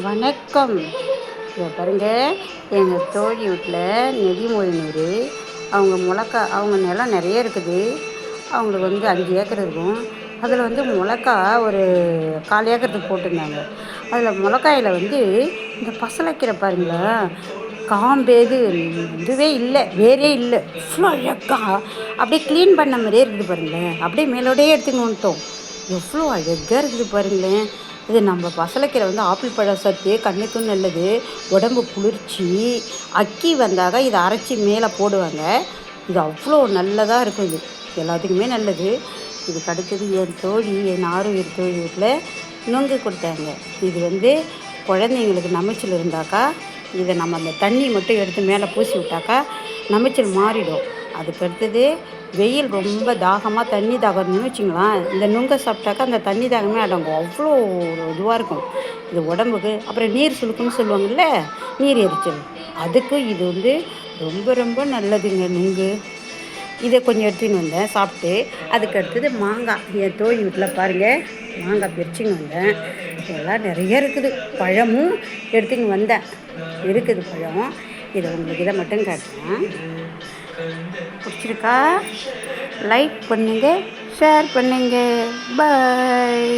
வணக்கம். இதை பாருங்க எங்கள் தோழி வீட்டில் நெடிமொழினூர் அவங்க முளக்கா அவங்க நிலம் நிறைய இருக்குது. அவங்களுக்கு வந்து அஞ்சு ஏக்கர் இருக்கும். அதில் வந்து மிளகா ஒரு கால் ஏக்கருக்கு போட்டிருந்தாங்க. அதில் முளக்காயில் வந்து இந்த பசலைக்கீரை பாருங்களா காம்பேது இதுவே இல்லை வேறே இல்லை. இவ்வளோ அழகாக அப்படியே க்ளீன் பண்ண மாதிரியே இருக்குது பாருங்களேன். அப்படியே மேலோடையே எடுத்துன்னு வந்துட்டோம். எவ்வளோ அழகாக இருக்குது பாருங்களேன். இது நம்ம பசலைக்கீரை வந்து ஆப்பிள் பழ சத்து கண்ணுக்கும் நல்லது உடம்பு குளிர்ச்சி அக்கி வந்தாக இதை அரைச்சி மேலே போடுவாங்க. இது அவ்வளோ நல்லதாக இருக்கும் இது. எல்லாத்துக்குமே நல்லது. இதுக்கு அடுத்தது என் தோழி என் ஆரோக்கிய தோழி வீட்டில் நுங்கு கொடுத்தாங்க. இது வந்து குழந்தைங்களுக்கு நமைச்சல் இருந்தாக்கா இதை நம்ம அந்த தண்ணி மட்டும் எடுத்து மேலே பூசி விட்டாக்கா நமைச்சல் மாறிடும். அதுக்கு அடுத்தது வெயில் ரொம்ப தாகமாக தண்ணி தாகம்னு வச்சுங்களேன் இந்த நுங்கை சாப்பிட்டாக்கா அந்த தண்ணி தாகமே அடங்கும். அவ்வளோ ஒரு இதுவாக இருக்கும். இது உடம்புக்கு அப்புறம் நீர் சுழுக்குன்னு சொல்லுவாங்கள்ல நீர் எரிச்சல். அதுக்கு இது வந்து ரொம்ப ரொம்ப நல்லதுங்க நுங்கு. இதை கொஞ்சம் எடுத்துன்னு வந்தேன் சாப்பிட்டு. அதுக்கு அடுத்தது மாங்காய். என் தோழி வீட்டில் பாருங்கள் மாங்காய் பிரிச்சுன்னு வந்தேன். இதெல்லாம் நிறைய இருக்குது. பழமும் எடுத்துன்னு வந்தேன். இருக்குது பழம். இதை உங்களுக்கு இதை மட்டும் காட்டுறேன். பிடிச்சிருக்கா? லைக் பண்ணுங்கள் ஷேர் பண்ணுங்கள் பாய்